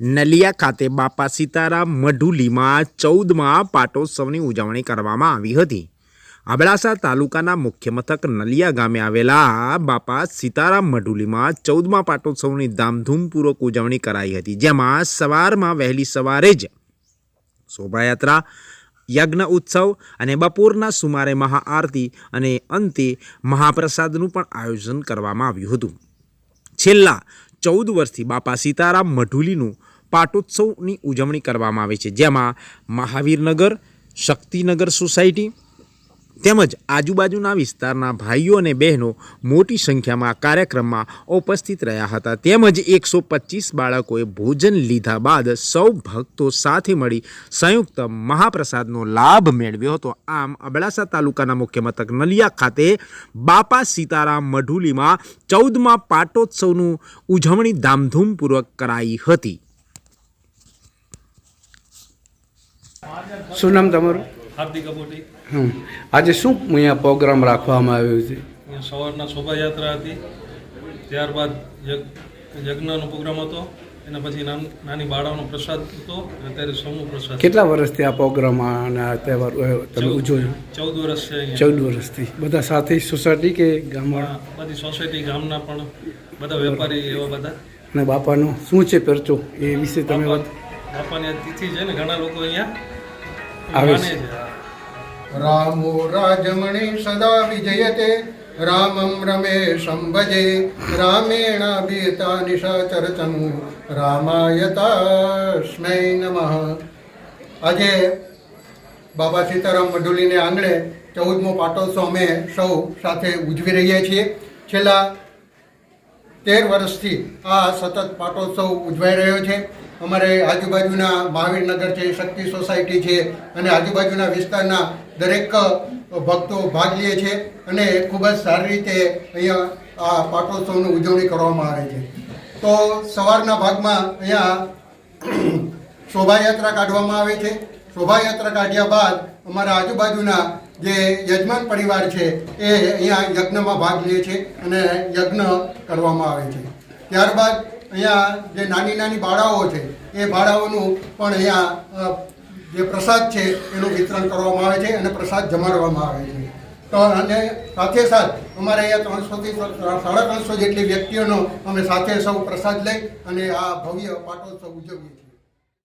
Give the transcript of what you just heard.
નલિયા ખાતે બાપા સીતારામ મઢુલીમાં ચૌદમાં પાટોત્સવની ઉજવણી કરવામાં આવી હતી. અબડાસા તાલુકાના મુખ્ય મથક નલિયા ગામે આવેલા બાપા સીતારામ મઢુલીમાં ચૌદમા પાટોત્સવની ધામધૂમપૂર્વક ઉજવણી કરાઈ હતી, જેમાં સવારમાં વહેલી સવારે જ શોભાયાત્રા, યજ્ઞ ઉત્સવ અને બપોરના સુમારે મહાઆરતી અને અંતે મહાપ્રસાદનું પણ આયોજન કરવામાં આવ્યું હતું. છેલ્લા ચૌદ વર્ષથી બાપા સીતારામ મઢુલીનું પાટોત્સવની ઉજવણી કરવામાં આવે છે. જેમાં મહાવીરનગર શક્તિનગર સોસાયટી તેમજ આજુબાજુના વિસ્તારના ભાઈઓ અને બહેનો મોટી સંખ્યામાં કાર્યક્રમમાં ઉપસ્થિત રહ્યા હતા. તેમજ એકસો પચીસ બાળકોએ ભોજન લીધા બાદ સૌ ભક્તો સાથે મળી સંયુક્ત મહાપ્રસાદનો લાભ મેળવ્યો હતો. આમ અબડાસા તાલુકાના મુખ્ય મથક નલિયા ખાતે બાપા સીતારામ મઢુલીમાં ચૌદમાં પાટોત્સવનું ઉજવણી ધામધૂમપૂર્વક કરાઈ હતી. શું નામ તમારું? હાર્દિક અબોટી. આજે શું અહીંયા પ્રોગ્રામ રાખવામાં આવ્યો છે? સવારના શોભાયાત્રા હતી. ત્યારબાદ યજ્ઞ યજ્ઞનો પ્રોગ્રામ હતો. એના પછી નાન- બાળાનો પ્રસાદ હતો અને અત્યારે સમૂહ પ્રસાદ કેટલા વર્ષથી આ પ્રોગ્રામ અને તહેવાર તમે ઉજવો છો ચૌદ વર્ષ છે ચૌદ વર્ષથી. બધા સાથે સોસાયટી કે ગામમાં? બધી સોસાયટી ગામના પણ બધા વેપારી એવા બધા. અને બાપાનો શું છે પરચો? એ વિશે તમે વાત બાપાની તિથિ છે ને ઘણા લોકો અહીંયા રામો રાજમણી સદા વિજયતે રામં બીતા ભજે રામેણાભીતા રામાયતા રામાયતાસ્મૈ નમઃ. આજે બાબા સીતારામ મઢુલીને આંગણે ચૌદમો પાટોત્સવ અમે સૌ સાથે ઉજવી રહ્યા છીએ. છેલ્લા તેર વર્ષથી આ સતત પાટોત્સવ ઉજવાઈ રહ્યો છે. અમારે આજુબાજુના મહાવીરનગર છે, શક્તિ સોસાયટી છે અને આજુબાજુના વિસ્તારના દરેક ભક્તો ભાગ લે છે અને ખૂબ જ સારી રીતે અહીંયા આ પાટોત્સવની ઉજવણી કરવામાં આવે છે. તો સવારના ભાગમાં અહીંયા શોભાયાત્રા કાઢવામાં આવે છે. શોભાયાત્રા કાઢ્યા બાદ અમારા આજુબાજુના જે યજમાન પરિવાર છે, એ અહીંયા યજ્ઞમાં ભાગ લે છે અને યજ્ઞ કરવામાં આવે છે. ત્યારબાદ અહીંયા જે નાની નાની બાળાઓ છે, એ બાળાઓનું પણ અહીંયા જે પ્રસાદ છે, એનું વિતરણ કરવામાં આવે છે અને પ્રસાદ જમાડવામાં આવે છે. તો અને સાથે સાથ અમારે અહીંયા ત્રણસોથી સાડા ત્રણસો જેટલી વ્યક્તિઓનો અમે સાથે સૌ પ્રસાદ લઈ અને આ ભવ્ય પાટોત્સવ ઉજવીએ છીએ.